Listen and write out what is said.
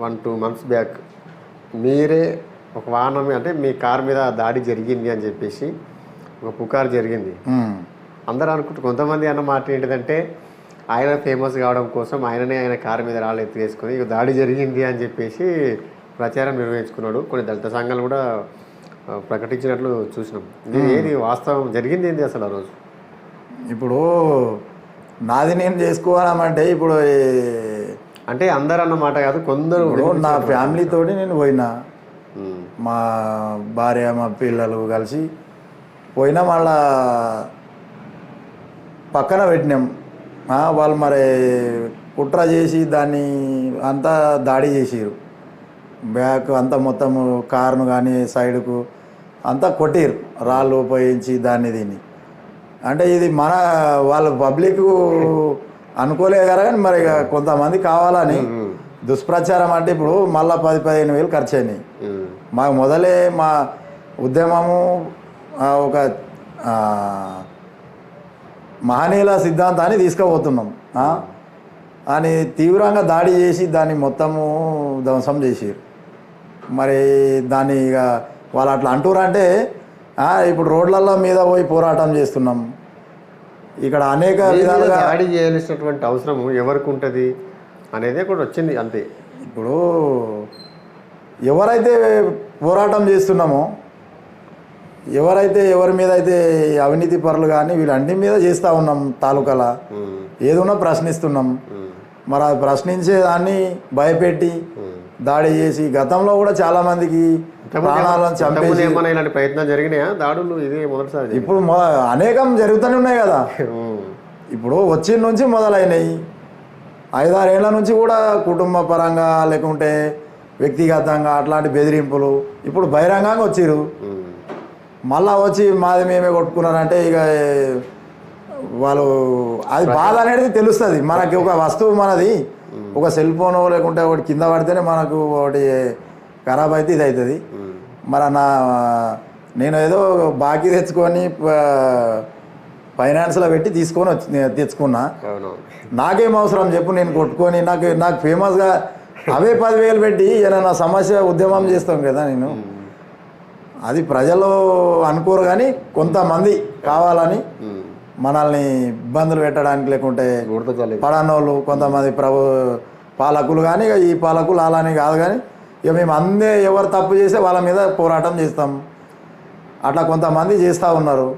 One two months back మీరే ఒక వాహనం అంటే మీ కార్ మీద దాడి జరిగింది అని చెప్పేసి ఒక పుకారు జరిగింది. అందరూ అనుకుంటూ కొంతమంది అన్న మాట ఏంటిదంటే ఆయన ఫేమస్ కావడం కోసం ఆయననే ఆయన కారు మీద రాళ్ళు ఎత్తి వేసుకొని ఇక దాడి జరిగింది అని చెప్పేసి ప్రచారం నిర్వహించుకున్నాడు. కొన్ని దళిత సంఘాలు కూడా ప్రకటించినట్లు చూసినాం. ఇది ఏది వాస్తవం? జరిగింది ఏంది అసలు ఆ రోజు? ఇప్పుడు నాది నేను చేసుకోవాలంటే ఇప్పుడు అంటే అందరు అన్న మాట కాదు కొందరు నా ఫ్యామిలీతోటి నేను పోయినా. మా భార్య మా పిల్లలు కలిసి పోయినా మళ్ళా పక్కన పెట్టినాం. వాళ్ళు మరి కుట్ర చేసి దాన్ని అంతా దాడి చేసిరు బ్యాక్ అంతా మొత్తం కారును కానీ సైడ్కు అంతా కొట్టిరు రాళ్ళు ఉపయోగించి దాన్ని దీన్ని. అంటే ఇది మన వాళ్ళ పబ్లిక్ అనుకోలేదు కదా కానీ మరి కొంతమంది కావాలని దుష్ప్రచారం అంటే ఇప్పుడు మళ్ళా పది పదిహేను వేలు ఖర్చు అయినాయి. మాకు మొదలే మా ఉద్యమము ఒక మహనీయుల సిద్ధాంతాన్ని తీసుకుపోతున్నాం? అని తీవ్రంగా దాడి చేసి దాన్ని మొత్తము ధ్వంసం చేసారు మరి దాన్ని ఇక వాళ్ళు అట్లా అంటురంటే ఇప్పుడు రోడ్లల్లో మీద పోయి పోరాటం చేస్తున్నాం. ఇక్కడ అనేక విధాలుగా దాడి చేయాల్సినటువంటి అవసరం ఎవరికి ఉంటుంది అనేది కూడా వచ్చింది అంతే. ఇప్పుడు ఎవరైతే పోరాటం చేస్తున్నామో ఎవరైతే ఎవరి మీద అయితే అవినీతి పరులు కానీ వీళ్ళంటి మీద చేస్తూ ఉన్నాం తాలూకాల ఏదున్నా ప్రశ్నిస్తున్నాం మరి అది ప్రశ్నించే దాన్ని భయపెట్టి ఉమ్. దాడి చేసి గతంలో కూడా చాలా మందికి ప్రాణాలను చంపేసి ఇలాంటి జరిగినాయా? దాడులు ఇదే మొదటిసారి. ఇప్పుడు అనేకం జరుగుతూనే ఉన్నాయి కదా. ఉమ్, ఇప్పుడు వచ్చిన నుంచి మొదలైనవి ఐదారేళ్ళ నుంచి కూడా కుటుంబ పరంగా లేకుంటే వ్యక్తిగతంగా అట్లాంటి బెదిరింపులు ఇప్పుడు బహిరంగంగా వచ్చిర్రు. ఉమ్, మళ్ళా వచ్చి మాది మేమే కొట్టుకున్నారంటే ఇక వాళ్ళు అది బాధ అనేది తెలుస్తుంది. మనకి ఒక వస్తువు మనది ఒక సెల్ ఫోన్ లేకుంటే ఒకటి కింద పడితేనే మనకు ఒకటి ఖరాబ్ అయితే ఇది అవుతుంది మరి నా నేను ఏదో బాకీ తెచ్చుకొని ఫైనాన్స్లో పెట్టి తీసుకొని వచ్చి నేను తెచ్చుకున్నా. నాకేం అవసరం చెప్పు నేను కొట్టుకొని నాకు నాకు ఫేమస్గా అవే పదివేలు పెట్టి ఏదైనా సమస్య ఉద్యమం చేస్తాం కదా నేను. అది ప్రజలు అనుకోరు కానీ కొంతమంది కావాలని మనల్ని ఇబ్బందులు పెట్టడానికి లేకుంటే పడనోళ్ళు కొంతమంది ప్రభు పాలకులు కానీ ఈ పాలకులు అలాని కాదు కానీ ఇక మేము అందే ఎవరు తప్పు చేస్తే వాళ్ళ మీద పోరాటం చేస్తాం. అట్లా కొంతమంది చేస్తూ ఉన్నారు.